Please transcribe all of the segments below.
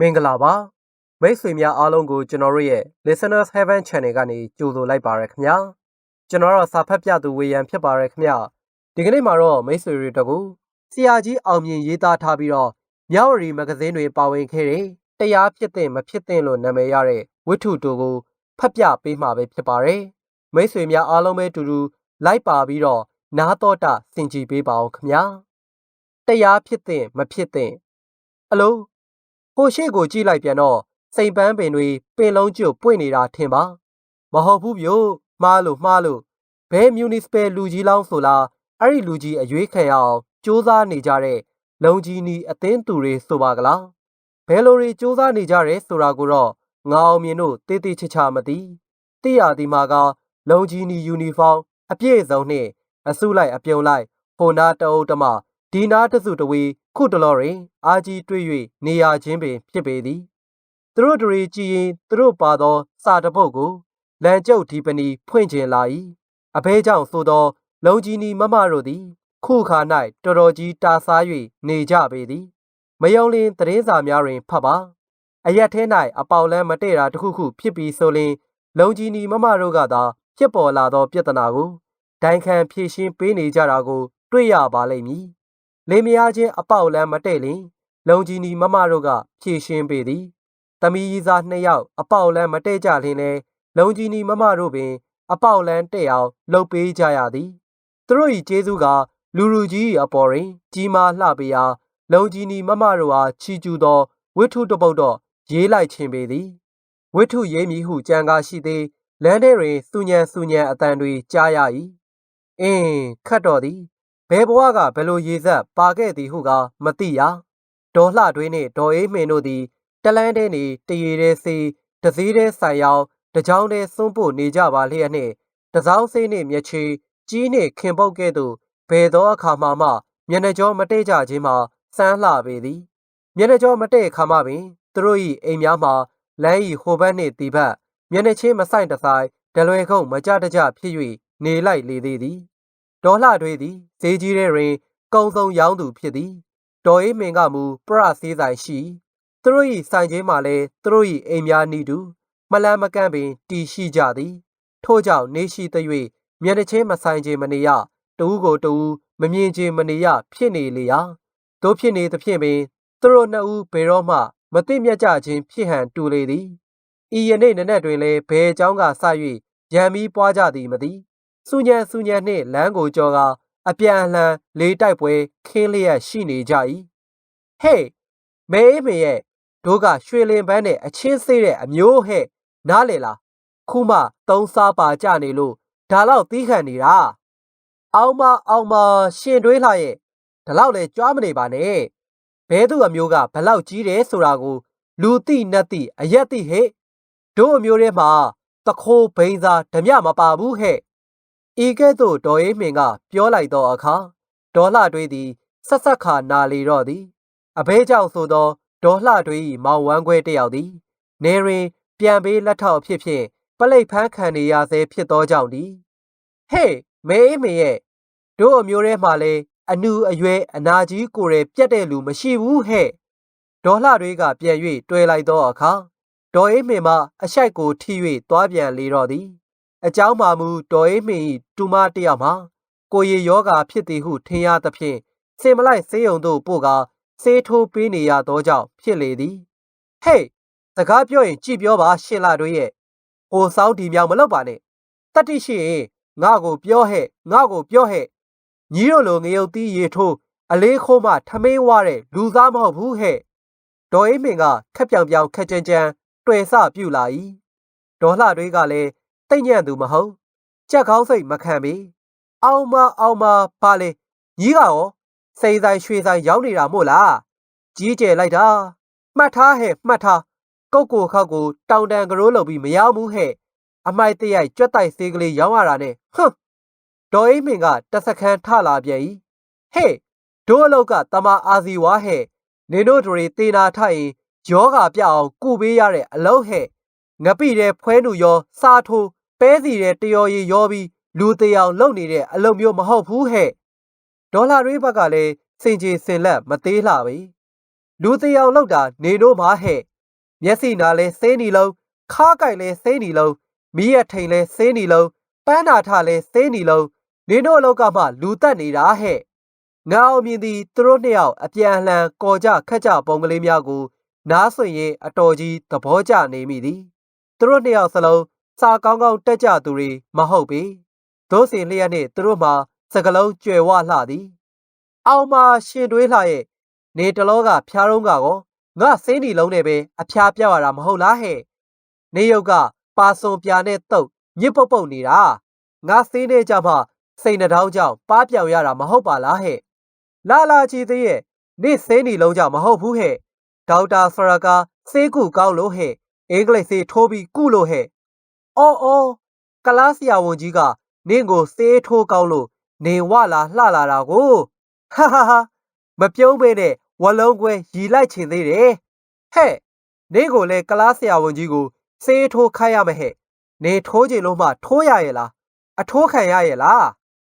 မင်္ဂလာပါမိတ်ဆွေများအားလုံးကိုကျွန်တော်တို့ရဲ့ Listeners Heaven Channel ကနေကြိုဆိုလိုက်ပါရခင်ဗျာကျွန်တော်တော့စာဖတ်ပြသူဝေယံဖြစ်ပါရခင်ဗျာဒီကနေ့မှာတော့မိတ်ဆွေတွေတကူဆရာကြီးအောင်မြင်ရေးသားထားပြီးတော့မြဝတီမဂ္ဂဇင်းတွေပါဝင်ခဲ့တဲ့တရားဖြစ်တဲ့မဖြစ်တဲ့လို့နာမည်ရတဲ့ဝိထုတို့ကိုဖတ်ပြပေးမှာပဲဖြစ်ပါတယ်မိတ်ဆွေများအားလုံးပဲတူတူလိုက်ပါပြီးတော့နားတော့တာစင်ကြည်ပေးပါအောင်ခင်ဗျာတရားဖြစ်တဲ့မဖြစ်တဲ့အလို ဟိုရှိကိုကြည့်လိုက်ပြန်တော့စိန်ပန်းပင်တွေပင်လုံးကျွတ်ပွင့်နေတာထင်ပါမဟုတ်ဘူးပြို့မှားလို့မှားလို့ဘဲမြူနစ်ပယ်လူကြီးလောင်းဆိုလားအဲ့ဒီလူကြီးအရွေးခံရအောင်စူးစမ်းနေကြတဲ့လုံကြီးနီအသင်းသူတွေဆိုပါကလားဘယ်လိုတွေစူးစမ်းနေကြရဲဆိုတာကိုတော့ငါအောင်မြင်တို့တေးသေးချာချာမသိတိရဒီမှာကလုံကြီးနီယူနီဖောင်းအပြည့်စုံနဲ့အစုလိုက်အပြုံလိုက်ဟိုနာတအုပ်တမ ဒီနာတစုတဝေခုတလော်ရင်အာကြီးတွေ့၍နေရခြင်းပင်ဖြစ်ပေသည်သူတို့တွေကြည်ရင်သူတို့ပါသော စာတပုတ်ကိုလန်ကျုပ်ဒီပနီဖွင့်ခြင်းလာ၏အဘဲကြောင့်ဆိုသော လုံကြီးနီမမတို့သည် ခုခါ၌တော်တော်ကြီးတာစား၍နေကြပေသည်မယုံလင်သတင်းစာများတွင်ဖတ်ပါအရက်ထဲ၌အပေါလန်းမတည့်တာတစ်ခုခုဖြစ်ပြီးဆိုလင်လုံကြီးနီမမတို့ကသာဖြစ်ပေါ်လာသော ပြဿနာကိုဒိုင်ခံဖြေရှင်းပေးနေကြတာကို တွေ့ရပါလိမ့်မည် လေမယားချင်းအပေါက်လန်းမတည့်လင်လုံကြီးနီမမတို့ကဖြေရှင်းပေသည်တမီးကြီးစားနှစ်ယောက်အပေါက်လန်းမတည့်ကြလင်လဲလုံကြီးနီမမတို့ပင် အပေါက်လန်းတဲ့အောင်လှုပ်ပေးကြရသည်သူတို့၏ကျေးဇူးကလူလူကြီး၏အပေါ်တွင် ကြီးမားလှပေရာလုံကြီးနီမမတို့အားချီကျူးသောဝိထုတပုတ်တော့ရေးလိုက်ခြင်းပေသည်ဝိထုရေးမည်ဟုကြံကားရှိသေးလမ်းထဲတွင်စူညံစူညံအတန်တွေကြားရ၏အင်းခတ်တော်သည် ဘယ်ဘဝကဘယ်လိုရေဆက်ပါခဲ့သည်ဟုကမသိရဒေါ်လှတွင်းနှင့်ဒေါ်အေးမင်းတို့သည်တလန်းတဲနေတရေတဲစေးတစည်းတဲဆိုင်ရောက်တကြောင်တဲစွန့်ပို့နေကြပါလျက်နှင့်တစောင်းစေးနှင့်မျက်ချီကြီးနှင့်ခင်ပုတ်ကဲ့သို့ဘယ်သောအခါမှမှမျက်နှာကြောမတည့်ကြခြင်းမှာစမ်းလှပေသည်မျက်နှာကြောမတည့်ခါမှပင်သူတို့၏အိမ်များမှာလမ်း၏ဟိုဘက်နှင့်ဒီဘက်မျက်နှာချင်းမဆိုင်တဆိုင်ဒလွယ်ခုံမကြတကြဖြစ်၍နေလိုက်လေသေးသည် ဒေါ်လှတွေးသည်ဈေးကြီးတဲ့တွင်ကုံစုံရောင်းသူဖြစ်သည်ဒေါ်အေးမင်ကမူပရဆေးဆိုင်ရှိသူတို့၏ဆိုင်ချင်းမှလည်းသူတို့၏အိမ်များနီးတူမလန်းမကန့်ပင်တီရှိကြသည်ထို့ကြောင့်နေရှိသ၍မျက်နှာချင်းမဆိုင်ခြင်းမနေရတူးကိုတူးမမြင်ခြင်းမနေရဖြစ်နေလေရာတို့ဖြစ်နေသဖြင့်ပင်သူတို့နှစ်ဦးဘယ်တော့မှမသိမြတ်ကြခြင်းဖြစ်ဟန်တူလေသည်ဤယနေ့နနက်တွင်လည်းဘယ်အကြောင်းကစ၍ရံမီးပွားကြသည်မသိ စူညံစူညံနှင့်လမ်းကိုကြော်ကာအပြန်အလှန်လေးတိုက်ပွဲခင်းလျက်ရှိနေကြ၏ဟေးမဲအေးမေရဲ့တို့ကရွှေလင်ပန်းနဲ့အချင်းစေးတဲ့အမျိုးဟဲ့နားလေလားခုမှသုံးစားပါကြနေလို့ဒါလောက်သီးခံနေတာအောင်မအောင်မရှင်တွေးလှရဲ့ဒါလောက်လဲကြွားမနေပါနဲ့ဘဲသူအမျိုးကဘလောက်ကြီးတယ်ဆိုတာကို လူသိနတ်သိအရက်သိဟဲ့တို့အမျိုးထဲမှာတခိုးဘိန်းစားဓမြမပါဘူးဟဲ့ ဤကဲ့သို့ဒေါ်အေးမင်က ပြောလိုက်သောအခါဒေါ်လှတွေးသည်ဆက်ဆက်ခါနာလီတော့သည်အဘဲကြောင့်ဆိုသောဒေါ်လှတွေး၏မောင်ဝမ်းခွဲတယောက်သည် နေရင်ပြန်ပေးလက်ထောက်ဖြစ်ဖြင့်ပလိတ်ဖန်းခံနေရဆဲဖြစ်သောကြောင့်သည်ဟေးမဲအေးမေရဲ့တို့အမျိုးထဲမှာလဲအနူအရွယ်အနာကြီးကိုယ်ရပြတ်တဲ့လူမရှိဘူးဟဲ့ဒေါ်လှတွေကပြန်၍တွဲလိုက်သောအခါဒေါ်အေးမင်မှအရှိုက်ကိုထိ၍သွားပြန်လေတော့သည် အကြောင်းပါမူတော်အေးမေ၏တူမတယောက်မှာကိုရီယောဂါဖြစ်သည်ဟုထင်ရသဖြင့်စင်မလိုက်စေးုံတို့ပို့ကစေးထိုးပေးနေရသောကြောင့်ဖြစ်လေသည်ဟေ့စကားပြောရင်ကြည်ပြောပါရှင်လာတို့ရဲ့ဟိုစောင်းဒီမြောင်မလောက်ပါနဲ့တတိရှိရင်ငါကိုပြောဟဲ့ငါကိုပြောဟဲ့ညီတို့လိုငရုတ်သီးရေထိုးအလေးခိုးမှထမင်းဝတဲ့လူသားမဟုတ်ဘူးဟဲ့ဒေါ်အေးမင်ကခက်ပြောင်ပြောင်ခက်ကြမ်းကြမ်းတွေ့ဆပြုလာ၏ဒေါ်လှတွေကလည်း တိတ်ညံ့သူမဟုတ်ကြက်ကောင်းစိတ်မခံပေအောင်မအောင်မပါလေညီးကရောစိန်ဆိုင်ရွှေဆိုင်ရောက်နေတာမို့လားကြီးကျယ်လိုက်တာမှတ်ထားဟဲ့မှတ်ထားကုတ်ကိုခောက်ကိုတောင်တန်ကရိုးလုပ်ပြီးမရောက်ဘူးဟဲ့အမိုက်တရိုက်ကြွက်တိုက်သေးကလေးရောင်းရတာနဲ့ဟွန်းဒေါ်အိမင်ကတစခန်းထလာပြန်၏ဟဲ့တို့အလောက်ကတမအာစီဝါဟဲ့နင်တို့တွေတေနာထိုက်ရင်ယောဂါပြအောင်ကုပေးရတဲ့အလုံးဟဲ့ငပိတဲ့ဖွဲနူရော စားထိုး ပဲစီတဲ့တယော်ရီရောပြီးလူတယောင်လုံနေတဲ့အလုံးမျိုးမဟုတ်ဘူးဟဲ့ဒေါ်လာတွေးဘက်ကလည်းစင်ကြေစင်လက်မသေးလှပဲလူသေးအောင်လောက်တာနေတို့မှာဟဲ့မျက်စိနာလဲစင်းနီလုံးခါးကြိုက်လဲစင်းနီလုံးမီးရထိန်လဲစင်းနီလုံးပန်းနာထလဲစင်းနီလုံးနေတို့အလောက်ကမှလူတက်နေတာဟဲ့ငါအောင်မြင်သည်သူတို့နှစ်ယောက်အပြန်အလှန်ကော်ကြခက်ကြပုံကလေးများကို နားဆွင့်ရင်အတော်ကြီးသဘောကျနေမိသည်သူတို့နှစ်ယောက်စလုံး စာကောင်းကောင်းတက်ကြသူတွေမဟုတ်ပေဒို့စင်လျက်နှင့်သူတို့မှာစကလုံးကြွယ်ဝလှသည်အောင်မရှင်တွေးလှရဲ့နေတလောကဖျားတော့ကကောငါစင်းဒီလုံးနဲ့ပဲအဖျားပြောက်ရတာမဟုတ်လားဟဲ့နေရုပ်ကပါစွန်ပြာနဲ့တုတ်ညစ်ပုတ်ပုတ်နေတာငါစင်းနေကြမှစိတ်နှထောင်းကြောင့်ပါပြောင်ရတာမဟုတ်ပါလားဟဲ့လာလာကြည့်သေးရဲ့နေစင်းဒီလုံးကြောင့်မဟုတ်ဘူးဟဲ့ဒေါက်တာဆရာကစေးကူကောက်လို့ဟဲ့အင်္ဂလိပ်စေးထိုးပြီးကုလို့ဟဲ့ အော်အော်ကလားဆရာဝန်ကြီးကနင့်ကိုစေးထိုးကောက်လို့နေဝလာလှလာတာကိုဟာဟာဟာမပြုံးပေနဲ့ဝလုံးခွဲရီလိုက်ချင်သေးတယ်ဟဲ့နေကိုလေကလားဆရာဝန်ကြီးကိုစေးထိုးခိုင်းရမဟဲ့နေထိုးချင်လို့မှထိုးရရဲ့လားအထိုးခံရရဲ့လား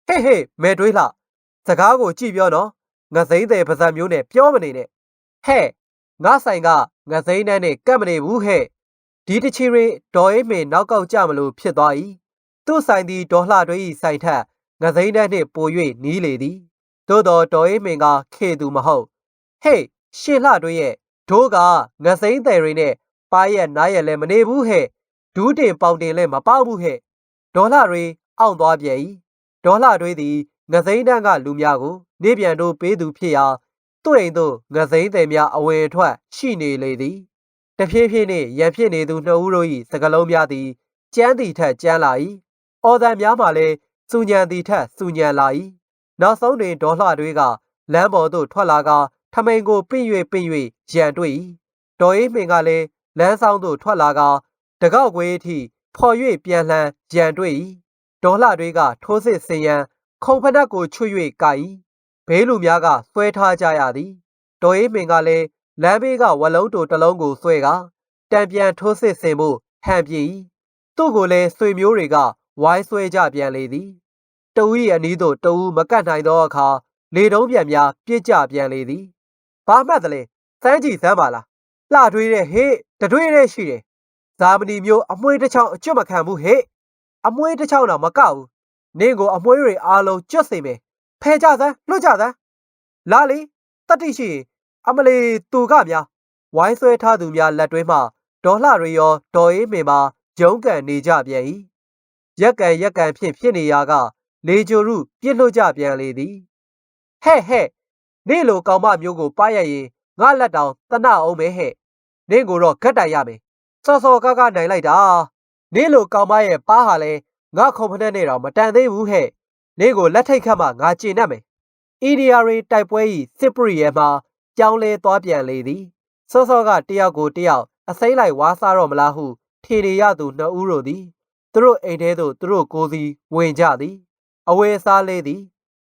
ဟေ့ဟေ့မဲတွေးလှစကားကိုကြည့်ပြောနော်ငစိမ့်တဲ့ပါဇက်မျိုးနဲ့ပြောမနေနဲ့ဟဲ့ငါဆိုင်ကငစိမ့်နဲ့နဲ့ကပ်မနေဘူးဟဲ့ ဒီတချီရီဒေါ်အိမေနောက်ကောက်ကြမလို့ဖြစ်သွား၏သူ့ဆိုင်သည်ဒေါ်လှတွေး၏ဆိုင်ထက်ငစိမ့်နဲ့နှင့်ပို၍နီးလေသည်သို့တော်တော်အေးမင်ကခေသူမဟုတ်ဟေးရှင်လှတွေရဲ့ဒိုးကငစိမ့်တယ်တွေနဲ့ပါရက်နားရက်လည်းမနေဘူးဟဲ့ဒူးတင်ပေါင်တင်လည်းမပေါက်ဘူးဟဲ့ဒေါ်လာတွေအောင့်သွားပြန်၏ဒေါ်လာတွေသည်ငစိမ့်တန်းကလူများကို နေပြန်တို့ပေးသူဖြစ်ရာသူ့အိမ်သို့ငစိမ့်တယ်များအဝင်အထွက်ရှိနေလေသည် တဖြည်းဖြည်းနှင့်ရန်ဖြစ်နေသူနှစ်ဦးတို့၏စကလုံးများသည်ကြမ်းသည်ထက်ကြမ်းလာ၏အော်တန်များမှလည်းစူညံသည်ထက်စူညံလာ၏နောက်ဆုံးတွင်ဒေါ်လှတွေကလမ်းပေါ်သို့ထွက်လာကထမိန်ကိုပင့်၍ပင့်၍ရန်တွေ့၏ဒေါ်အေးမင်ကလည်းလမ်းဆောင်သို့ထွက်လာကတကောက်ကွေးအထိဖော်၍ပြန်လှန်ရန်တွေ့၏ဒေါ်လှတွေကထိုးစစ်ဆင်ရန်ခုံဖနက်ကိုချွတ်၍ကာ၏ဘေးလူများကဆွဲထားကြရသည်ဒေါ်အေးမင်ကလည်း လမ်းဘေးကဝလုံးတိုတစ်လုံးကိုဆွဲကတံပြန်ထိုးစစ်ဆင်ဖို့ဟန်ပြ၏သူ့ကိုလည်းဆွေမျိုးတွေကဝိုင်းဆွဲကြပြန်လေသည်တဦး၏အနီးသို့တဦးမကတ်နိုင်သောအခါလေတုံးပြန်များပြစ်ကြပြန်လေသည်ဘာမှတ်သလဲစမ်းကြည့်စမ်းပါလားလှထွေးတဲ့ဟေ့တတွေးတဲ့ရှိတယ်ဇာမနီမျိုးအမွှေးတစ်ချောင်းအကျွတ်မခံဘူးဟေ့အမွှေးတစ်ချောင်းတော့မကဘူးနင့်ကိုအမွှေးတွေအားလုံးကျွတ်စေမယ်ဖဲကြစမ်းလွတ်ကြစမ်းလာလေတတိရှိရင် အမလီသူကများဝိုင်းဆွဲထားသူများလက်တွဲမှဒေါ်လှတွေရောဒေါ်အေးမင်ပါဂျုံကန်နေကြပြန်၏ရက်ကန်ရက်ကန်ဖြင့်ဖြစ်နေရာက လေဂျိုရုပြစ်လွတ်ကြပြန်လေသည်ဟဲ့ဟဲ့နေ့လိုကောင်မမျိုးကိုပါရရင်ငါလက်တောင်တနအောင်ပဲဟဲ့နင့်ကိုတော့ဂတ်တိုင်ရမယ်စောစောကားကားနိုင်လိုက်တာနေ့လိုကောင်မရဲ့ပါဟာလဲငါခုံဖက်နဲ့တော့မတန်သေးဘူးဟဲ့နင့်ကိုလက်ထိတ်ခတ်မှငါကျင်တတ်မယ်အီဒီယာရီတိုက်ပွဲဤစစ်ပရိရဲမှာ ကြောင်းလဲသွားပြန်လေသည်စောစောကတယောက်ကိုတယောက်အစိမ့်လိုက်ဝါစားတော့မလားဟုထေရရသူနှစ်ဦးတို့သည်သူတို့အိမ်ထဲသို့သူတို့ကိုယ်စီဝင်ကြသည် အဝယ်စားလေးသည်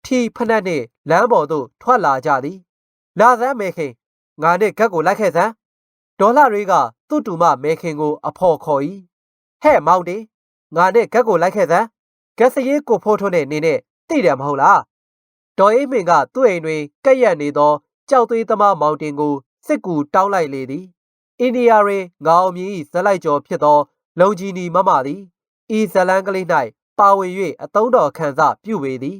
ထီဖနက်နှင့်လမ်းပေါ်သို့ထွက်လာကြသည်လာစမ်းမေခင်ငါနှင့်ဂက်ကိုလိုက်ခဲ့စမ်းဒေါ်လာတွေက သူ့တူမမေခင်ကို အဖော်ခေါ်၏ဟဲ့မောင်တေငါနဲ့ဂက်ကိုလိုက်ခဲ့စမ်းဂက်စရေးကိုဖိုးထွန်းတဲ့နေနဲ့တိတယ်မဟုတ်လားဒေါ်အေးမင်ကသူ့အိမ်တွင်ကက်ရက်နေသော ကြောက်သွေးသမားမောင်တင်ကိုစစ်ကူတောင်းလိုက်လေသည်အိန္ဒိယတွင်ငါအောင်မြင်၏ဇလိုက်ကျော်ဖြစ်သော လုံကြီးနီမမသည်ဤဇလန်းကလေး၌ပါဝင်၍အတုံးတော်ခံစားပြုပေသည်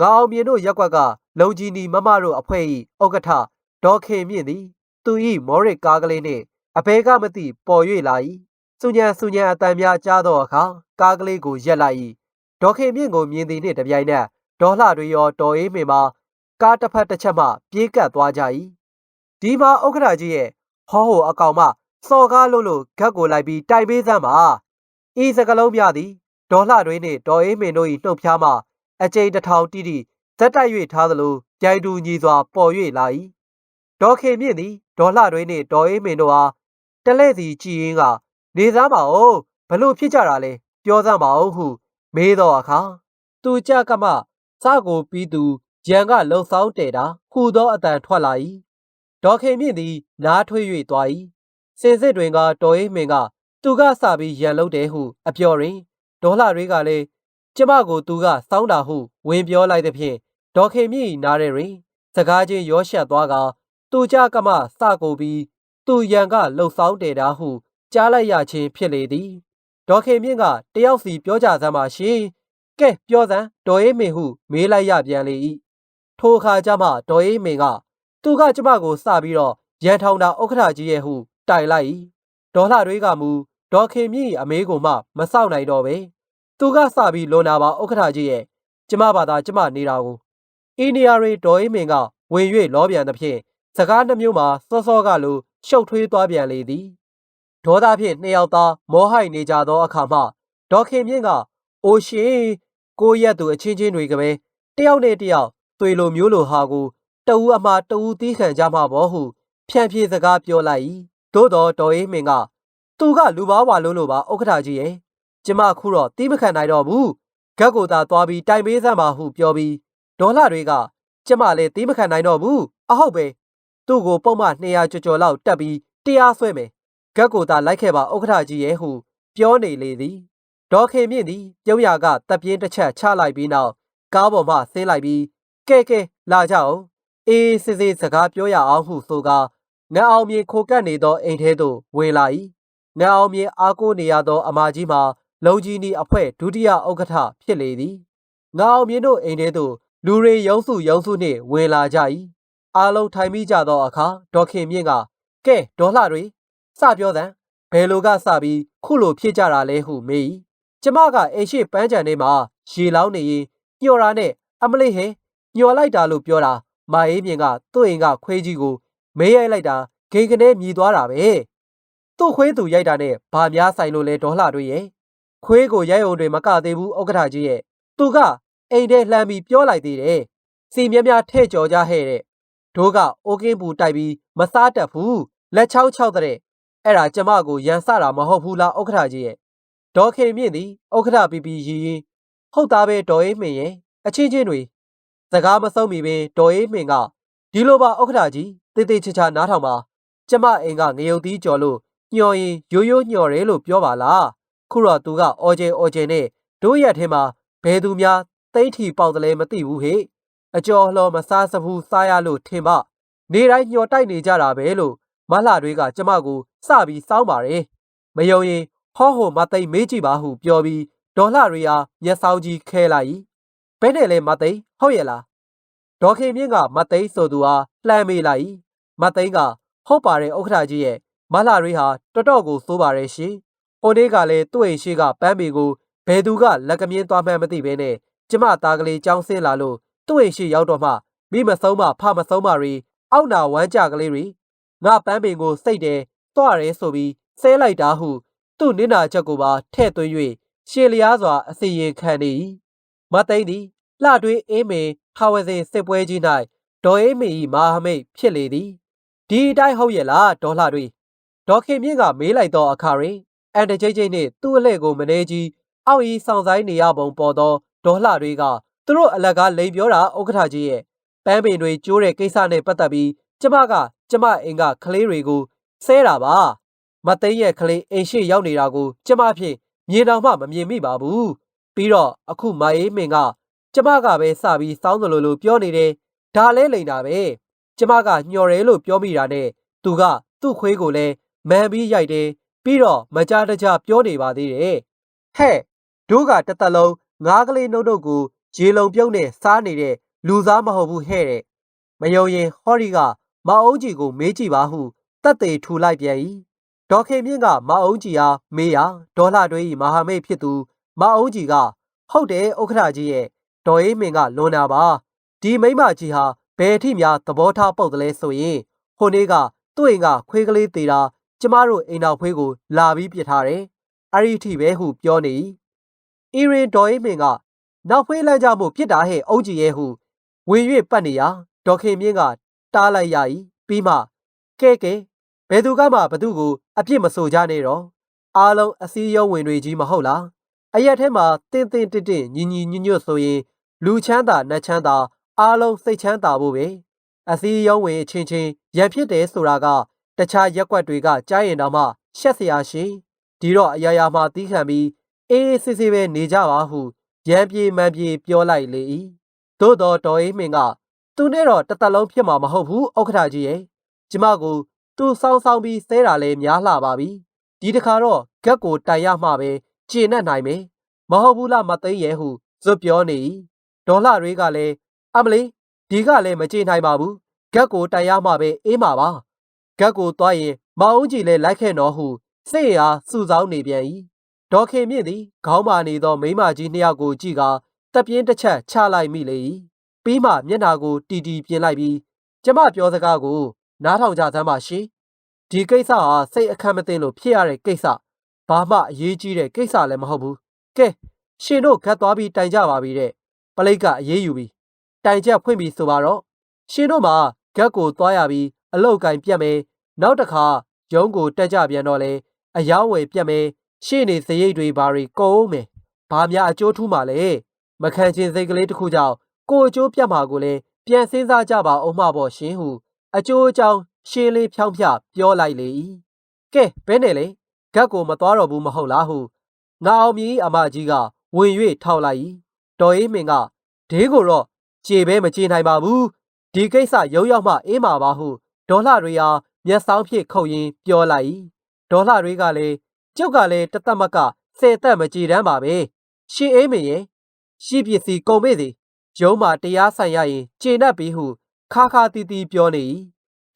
ငါအောင်မြင်တို့ရက်ကွက်ကလုံကြီးနီမမတို့အဖွဲ့၏ဥက္ကဋ္ဌဒေါ်ခင်မြင့်သည် သူ၏မော်ရစ်ကားကလေးနှင့်အဘဲကမသိပေါ်၍လာ၏စုညံစုညံအတန်များကြားသောအခါကားကလေးကိုရက်လိုက်၏ဒေါ်ခင်မြင့်ကိုမြင်သည်နှင့်တပြိုင်နက်ဒေါ်လှတွေရောတော်အေးမင်မှာ ကားတစ်ဖက်တစ်ချက်မှပြေးကပ်သွားကြ၏ဒီမှာဥက္ကဋ္ဌကြီးရဲ့ဟောဟိုအကောင်မစော်ကားလို့လို့ဂက်ကိုလိုက်ပြီးတိုင်ပေးစမ်းပါဤစကလုံးများသည်ဒေါ်လှတွေနှင့်ဒေါ်အေးမင်တို့၏နှုတ်ဖျားမှအကျိန်တစ်ထောင်တိတိဇက်တိုက်၍ထားသလိုကြိုင်တူညီစွာပေါ်၍လာ၏ဒေါ်ခင်မြင့်သည်ဒေါ်လှတွေနှင့်ဒေါ်အေးမင်တို့အားတလဲစီကြည်ရင်းကနေစားပါဦးဘလို့ဖြစ်ကြတာလဲပြောစမ်းပါဦးဟု မေးတော့အခါသူကြကမှစကိုပြီးသူ ရန်ကလှုပ်ဆောင်တဲတာဟူသောအတန်ထွက်လာ၏ဒေါ်ခင်မြင့်သည်နားထွေး၍သွား၏စင်စစ်တွင်ကတော်အေးမင်ကသူကစပြီးရန်လုပ်တယ်ဟု အပြော်တွင်ဒေါ်လှတွေကလည်းကျမကိုသူကစောင်းတာဟု ဝင်ပြောလိုက်သည်ဖြင့်ဒေါ်ခင်မြင့်၏နားထဲတွင်စကားချင်းရောရှက်သွားကသူကြကမှစကိုပြီးသူရန်ကလှုပ်ဆောင်တယ်တာဟုကြားလိုက်ရခြင်းဖြစ်လေသည်ဒေါခင်မြင့်ကတယောက်စီပြောကြစမ်းပါရှင်ကဲပြောစမ်းဒေါ်အေးမင်ဟု မေးလိုက်ရပြန်လေ၏ ထိုအခါကျမှဒေါ်အေးမင်ကသူကကျမကိုစပြီးတော့ရန်ထောင်တာဥက္ကဋ္ဌကြီးရဲ့ဟုတိုင်လိုက်၏ဒေါ်လှတွေကမူဒေါခင်မြင့်၏အမေးကိုမှမစောင့်နိုင်တော့ပဲသူကစပြီးလွန်နာပါဥက္ကဋ္ဌကြီးရဲ့ကျမဘာသာကျမနေတာကိုအင်းနီယာရီဒေါ်အေးမင်ကဝင်၍လောပြန်သဖြင့်စကားနှမျိုးမှာစောစောကလိုရှုပ်ထွေးသွားပြန်လေသည်ဒေါသဖြင့်နှစ်ယောက်သားမောဟိုက်နေကြသောအခါမှဒေါခင်မြင့်ကအိုရှင်ကိုရက်သူအချင်းချင်းတွေကပဲတယောက်နဲ့တယောက် သွေလိုမျိုးလိုဟာကိုတဦးအမှားတဦးတီးခံကြမှာဘောဟု ဖြန့်ဖြေစကားပြောလိုက်၏သို့တော်ဒေါ်အေးမင်ကသူကလူပါဝါလုံးလိုပါဥက္ကဋ္ဌကြီးရဲ့ကျမခုတော့တီးမခံနိုင်တော့ဘူးဂက်ကိုသာသွားပြီးတိုင်ပေးစမ်းပါဟုပြောပြီးဒေါ်လာတွေက ကျမလည်းတီးမခံနိုင်တော့ဘူးအဟုတ်ပဲသူ့ကိုပုံမှ200ကျော်ကျော်လောက်တက်ပြီးတရားဆွဲမယ်ဂက်ကိုသာလိုက်ခဲ့ပါဥက္ကဋ္ဌကြီးရဲ့ဟုပြောနေလေသည်ဒေါ်ခင်မြင့်သည်ပြုံးရကတပ်ပြင်းတစ်ချက်ချလိုက်ပြီးနောက်ကားပေါ်မှဆင်းလိုက်ပြီး ကဲကဲလာကြအောင်အေးစစ်စစ်စကားပြောရအောင်ဟုဆိုကာငါအောင်မြေခိုကပ်နေသောအိမ်ထဲသို့ဝင်လာ၏ငါအောင်မြေအားကိုးနေရသော အမကြီးမှာလုံကြီးနီအဖွဲ့ဒုတိယဥက္ကဋ္ဌဖြစ်လေသည်ငါအောင်မြေတို့အိမ်ထဲသို့လူတွေရုံးစုရုံးစုနှင့်ဝင်လာကြ၏အားလုံးထိုင်မိကြသောအခါဒေါခင်မြင့်ကကဲဒေါ်လှတွေစပြောသံဘယ်လိုကစပြီးခုလိုဖြစ်ကြတာလဲဟုမေး၏ကျမကအိမ်ရှိပန်းချန်ထဲမှာရေလောင်းနေရင်ညှော်တာနဲ့အမလေးဟဲ ညှော်လိုက်တာလို့ပြောတာမာအေးမြင့်ကသူ့အိမ်ကခွေးကြီးကိုမေးရိုက်လိုက်တာဂိန်ကနေမြည်သွားတာပဲသူ့ခွေးသူရိုက်တာနဲ့ဘာများဆိုင်လို့လဲဒေါ်လှတွေရဲ့ခွေးကိုရိုက်အောင်တွေမကသေးဘူးဥက္ကဋ္ဌကြီးရဲ့သူကအိမ်ထဲလှမ်းပြီးပြောလိုက်သေးတယ်စီမြမြထဲ့ကြော်ကြဟဲ့တဲ့တို့ကအိုကင်းပူတိုက်ပြီးမစားတတ်ဘူးလက်ချောင်းချောက်တဲ့အဲ့ဒါကျမကိုရန်ဆတာမဟုတ်ဘူးလားဥက္ကဋ္ဌကြီးရဲ့ဒေါ်ခင်မြင့်သည်ဥက္ကဋ္ဌပီပီရီရီဟုတ်သားပဲဒေါ်အေးမင်ရဲ့အချင်းချင်းတွေ စကားမဆုံးမီပင်ဒေါ်အေးမင်ကဒီလိုပါဥက္ကဋ္ဌကြီးတေးသေးချာချာနားထောင်ပါကျမအိမ်ကငရုတ်သီးကြော်လို့ညှော်ရင်ရိုးရိုးညှော်တယ်လို့ပြောပါလားခုတော့သူကအော်ကျဲအော်ကျဲနဲ့တို့ရက်ထဲမှာဘယ်သူများတိတ်ထီပေါက်တယ်လဲမသိဘူးဟေ့အကျော်လှော်မစားစဘူးစားရလို့ထင်ပါနေတိုင်းညှော်တိုက်နေကြတာပဲလို့မလှတွေကကျမကိုစပြီးစောင်းပါတယ်မယုံရင်ဟောဟိုမသိမ့်မေးကြည့်ပါဟုပြောပြီးဒေါ်လှတွေဟာမျက်စောင်းကြီးခဲလိုက်၏ ဘဲနဲ့လဲမသိမ့်ဟုတ်ရဲ့လားဒေါ်ခင်မြင့်ကမသိမ့်ဆိုသူဟာလှမ်းမေးလိုက်၏မသိမ့်ကဟုတ်ပါတယ်ဥက္ကဋ္ဌကြီးရဲ့မလှတွေဟာတော်တော်ကိုစိုးပါတယ်ရှင်ဟိုနေ့ကလည်းသူ့အိမ်ရှိကပန်းမီကိုဘယ်သူကလက်ကမြင်းသွားမှန်းမသိဘဲနဲ့ကျမသားကလေးကြောင်းဆင်းလာလို့သူ့အိမ်ရှိရောက်တော့မှမိမဆုံးမဖမဆုံးမတွေအောက်နာဝမ်းကြကလေးတွေငါပန်းပင်ကိုစိတ်တယ်တွရဲဆိုပြီးဆဲလိုက်တာဟုသူ့နင့်နာချက်ကိုပါထဲ့သွင်း၍ရှေလျားစွာအစီရင်ခံနေ၏မသိမ့်သည် လှတွေးအေးမင်ဟာဝဇင်စစ်ပွဲကြီး၌ဒေါ်အေးမင်၏မဟာမိတ်ဖြစ်လေသည်ဒီအတိုင်းဟုတ်ရဲ့လားဒေါ်လှတွေဒေါ်ခင်မြင့်ကမေးလိုက်သောအခါတွင်အန်တကြိတ်ကြိတ်နှင့်သူ့အလှည့်ကိုမနေကြီးအောက်ဤဆောင်ဆိုင်နေရပုံပေါ်သောဒေါ်လှတွေကသူတို့အလကားလိန်ပြောတာဥက္ကဋ္ဌကြီးရဲ့ပန်းပင်တွေကျိုးတဲ့ကိစ္စနဲ့ပတ်သက်ပြီးကျမကကျမအိမ်ကကလေးတွေကိုဆဲတာပါမသိရဲ့ကလေးအိမ်ရှိရောက်နေတာကို ကျမဖြင့်မြင်တော့မှမမြင်မိပါဘူးပြီးတော့အခုမအေးမင်က ကျမကပဲစပြီးစောင်းသလိုလိုပြောနေတယ်ဒါလဲလိန်တာပဲကျမကညှော်တယ်လို့ပြောမိတာနဲ့သူကသူ့ခွေးကိုလည်းမန်ပြီးရိုက်တယ်ပြီးတော့မကြားတကြပြောနေပါသေးတယ်ဟဲ့တို့ကတသက်လုံးငားကလေးနှုတ်တို့ကိုရေလုံပြုံးနဲ့စားနေတဲ့လူသားမဟုတ်ဘူးဟဲ့တဲ့မယုံရင်ဟော်ရီကမအုံးကြီးကိုမေးကြည့်ပါဟုတက်သေးထူလိုက်ပြန်၏ဒေါ်ခင်မြင့်ကမအုံးကြီးအားမေးရာဒေါ်လာတွေ၏မဟာမိတ်ဖြစ်သူမအုံးကြီးကဟုတ်တယ်ဥက္ကဋ္ဌကြီးရဲ့ ဒေါ်အေးမင်ကလွန်နာပါဒီမိမကြီးဟာဘယ်အထိများသဘောထားပုတ်တယ်လဲဆိုရင်ဟိုနေ့ကသူ့အိမ်ကခွေးကလေးသေးတာကျမတို့အိမ်တော်ဖွေးကိုလာပြီးပြစ်ထားတယ်အဲ့ဒီအထိပဲဟုပြောနေ၏အီရင်ဒေါ်အေးမင်ကနောက်ဖွေးလန့်ကြမှုပြစ်တာဟဲ့အုံးကြီးရဲ့ဟုဝင်၍ပတ်နေရာဒေါ်ခင်မြင့်ကတားလိုက်ရ၏ပြီးမှကဲကဲဘယ်သူကမှဘသူကိုအပြစ်မဆိုကြနဲ့တော့အားလုံးအစည်းအရုံးဝင်တွေကြီးမဟုတ်လားအရက်ထဲမှာတင်းတင်းတင့်တင့်ညီညီညွတ်ညွတ်ဆိုရင် လူချမ်းသာနတ်ချမ်းသာအားလုံးစိတ်ချမ်းသာဖို့ပဲအစည်းအရုံးဝင်ချင်းချင်းရံဖြစ်တယ်ဆိုတာကတခြားရက်ွက်တွေကကြားရင်တော့မှရှက်စရာရှိဒီတော့အရာရာမှတီးခံပြီးအေးအေးဆေးဆေးပဲနေကြပါဟုရံပြေမှန်ပြေပြောလိုက်လေ၏သို့တော်တော်အေးမင်းကသူနဲ့တော့တသက်လုံးဖြစ်မှာမဟုတ်ဘူးဥက္ကဋ္ဌကြီးရဲ့ကျမကိုသူ့ဆောင်းဆောင်းပြီးဆဲတာလဲများလှပါပြီဒီတခါတော့ဂက်ကိုတိုင်ရမှပဲကျေနပ်နိုင်မယ်မဟုတ်ဘူးလားမသိရဲ့ဟုဇွတ်ပြောနေ၏ ဒေါ်လာတွေကလည်းအမလီဒီကလည်းမကျေနိုင်ပါဘူးဂက်ကိုတိုင်ရမှပဲအေးမှာပါဂက်ကိုသွားရင်မအောင်ကြီးလဲလိုက်ခဲ့တော့ဟုစိတ်အားစူဆောင်းနေပြန်၏ဒေါ်ခင်မြင့်သည်ခေါင်းမာနေသောမိန်းမကြီးနှစ်ယောက်ကိုကြည့်ကာတပ်ပြင်းတစ်ချက်ချလိုက်မိလေ၏ပြီးမှမျက်နှာကိုတီတီပြင်လိုက်ပြီးကျမပြောစကားကိုနားထောင်ကြသမ်းပါရှင်ဒီကိစ္စဟာစိတ်အခမ်းမသိလို့ဖြစ်ရတဲ့ကိစ္စဘာမှအရေးကြီးတဲ့ကိစ္စလည်းမဟုတ်ဘူးကဲရှင်တို့ခတ်သွားပြီးတိုင်ကြပါပြီတဲ့ ပလိတ်ကအရေးယူပြီးတိုင်ချက်ဖွင့်ပြီးဆိုပါတော့ရှင်တို့မှာဂက်ကိုသွားရပြီးအလောက်ကင်ပြတ်မယ်နောက်တစ်ခါရုံးကိုတက်ကြပြန်တော့လေအယောင်းဝယ်ပြတ်မယ်ရှေ့နေစရိတ်တွေဘာတွေကုန်အောင်မယ်ဘာများအကျိုးထူးမှလဲမခံချင်းစိတ်ကလေးတစ်ခုကြောင့်ကိုအကျိုးပြတ်မှာကိုလည်းပြန်စင်းစားကြပါအောင်မှပေါ့ရှင်ဟုအကျိုးအကြောင်းရှင်းလေးဖြောင်းဖြပြောလိုက်လေ၏ကဲဘဲနဲ့လေဂက်ကိုမသွားတော့ဘူးမဟုတ်လားဟုငါအောင်မြင်အမကြီးကဝင်၍ထောက်လိုက်၏ တော်အေးမင်ကဒေးကိုတော့ခြေပဲမခြေနိုင်ပါဘူးဒီကိစ္စရုံရောက်မှအေးမှာပါဟုဒေါ်လာတွေဟာမျက်စောင်းဖြင့်ခုတ်ရင်းပြောလိုက်၏ဒေါ်လာတွေကလည်းကျုပ်ကလည်းတသက်မကဆယ်သက်မကြည်တမ်းပါပဲရှင်အေးမင်ရဲ့ရှိပစ္စည်းကုန်မေ့စီရုံးမှာတရားဆိုင်ရရင်ကျေနပ်ပြီဟုခါခါတီးတီးပြောနေ၏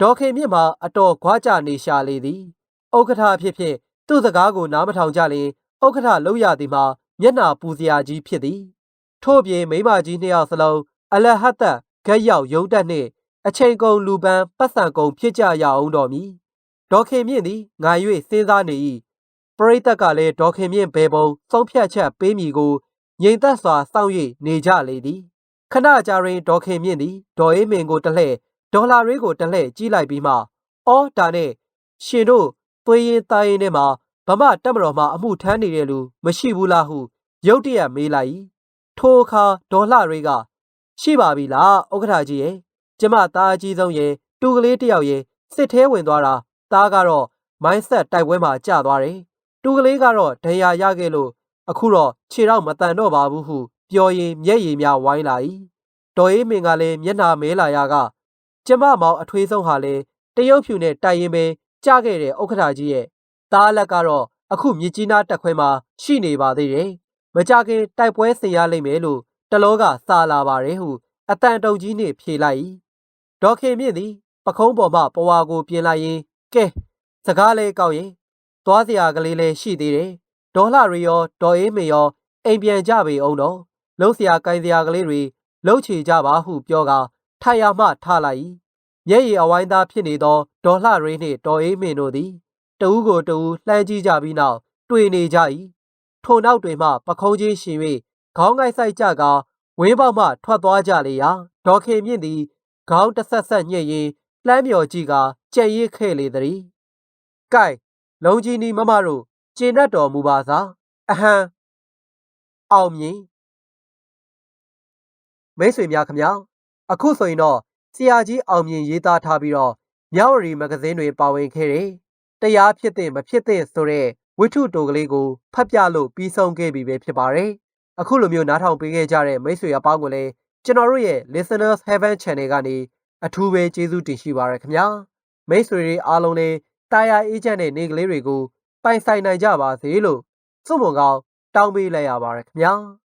ဒေါ်ခင်မြင့်မှာအတော်ခွာကြနေရှာလေသည်ဥက္ကဋ္ဌဖြစ်ဖြစ်သူ့စကားကိုနားမထောင်ကြလင်ဥက္ကဋ္ဌလောက်ရသည်မှာမျက်နာပူစရာကြီးဖြစ်သည် ထို့ပြင်မိမကြီးနှစ်ယောက်စလုံးအလဟတ်သက်ဂက်ရောက်ရုံတက်နှင့်အချိန်ကုန်လူပန်းပတ်စံကုန်ဖြစ်ကြရအောင်တော်မူဒေါ်ခင်မြင့်သည်ငါ၍စဉ်းစားနေ၏ပရိသတ်ကလည်းဒေါ်ခင်မြင့်ဘယ်ပုံဆုံးဖြတ်ချက်ပေးမည်ကိုငြိမ်သက်စွာစောင့်၍နေကြလေသည်ခဏကြာရင်ဒေါ်ခင်မြင့်သည်ဒေါ်အေးမင်ကိုတလှဲ့ဒေါ်လာရေးကိုတလှဲ့ကြီးလိုက်ပြီးမှအော်ဒါနဲ့ရှင်တို့သွေးရင်သားရင်ထဲမှာဗမာတက်မတော်မှာအမှုထမ်းနေတဲ့လူမရှိဘူးလားဟုရုတ်တရက်မေးလိုက်၏ ထိုအခါဒေါ်လှရေးကရှိပါပြီလားဥက္ကဋ္ဌကြီးရဲ့ကျမသားအကြီးဆုံးရဲ့တူကလေးတယောက်ရဲ့စစ်သေးဝင်သွားတာသားကတော့မိုင်းဆက်တိုက်ပွဲမှာကြာသွားတယ်တူကလေးကတော့ဒဏ်ရာရခဲ့လို့အခုတော့ခြေတော့မတန်တော့ပါဘူးဟုပြောရင်မျက်ရည်များဝိုင်းလာ၏တော်အေးမင်ကလည်းမျက်နှာမဲလာရကကျမမောင်အထွေးဆုံးဟာလေတရုတ်ဖြူနဲ့တိုက်ရင်ပဲကြားခဲ့တဲ့ဥက္ကဋ္ဌကြီးရဲ့သားလက်ကတော့အခုမြစ်ကြီးနားတက်ခွဲမှာရှိနေပါသေးတယ်။ မကြခင်တိုက်ပွဲဆင်ရလိမ့်မယ်လို့တလောကစာလာပါတယ်ဟုအတန်တုံကြီးနှင့်ဖြေလိုက်၏။ဒေါခင်မြင့်သည်ပခုံးပေါ်မှပဝါကိုပြင်လိုက်ရင်ကဲစကားလေးကောက်ရင်သွားစရာကလေးလည်းရှိသေးတယ်။ဒေါ်လှရီရောဒေါ်အေးမေရောအိမ်ပြန်ကြပေအောင်တော့လုံးစရာကိုင်းစရာကလေးတွေလှုပ်ချေကြပါဟုပြောကာထိုင်ရမှထားလိုက်၏မျက်ရည်အဝိုင်းသားဖြစ်နေသောဒေါ်လှရင်းနှင့်ဒေါ်အေးမင်တို့သည်တဦးကိုတဦးလှမ်းကြည့်ကြပြီးနောက်တွေ့နေကြ၏ ထိုနောက်တွင်မှပခုံးချင်းရှင်၍ခေါင်းငိုက်ဆိုင်ကြကဝင်းပေါက်မှထွက်သွားကြလေရာဒေါ်ခင်မြင့်သည်ခေါင်းတဆက်ဆက်ညှိရင်လှမ်းမြော်ကြည့်ကကြံ့ရစ်ခဲ့လေသည်။ကဲလုံကြီးနီမမတို့ကျင်တတ်တော်မူပါစားအဟံအောင်မြင်မိတ်ဆွေများခမညာအခုဆိုရင်တော့ဆရာကြီးအောင်မြင်ရေးသားထားပြီးတော့မြောက်ရီမဂဇင်းတွေပါဝင်ခဲ့တယ်။တရားဖြစ်တဲ့မဖြစ်တဲ့ဆိုတဲ့ ဝိထုတိုကလေးကိုဖတ်ပြလို့ပြီးဆုံးခဲ့ပြီပဲဖြစ်ပါတယ်။အခုလိုမျိုးနားထောင်ပေးခဲ့ကြတဲ့မိတ်ဆွေအပေါင်းကိုလည်းကျွန်တော်တို့ရဲ့ Listeners Heaven Channel ကနေအထူးပဲကျေးဇူးတင်ရှိပါရခင်ဗျာ။မိတ်ဆွေတွေအားလုံးလည်းတာယာအေးချမ်းတဲ့နေကလေးတွေကိုပိုင်ဆိုင်နိုင်ကြပါစေလို့စုမုံကောင်းတောင်းပေးလိုက်ရပါရခင်ဗျာ။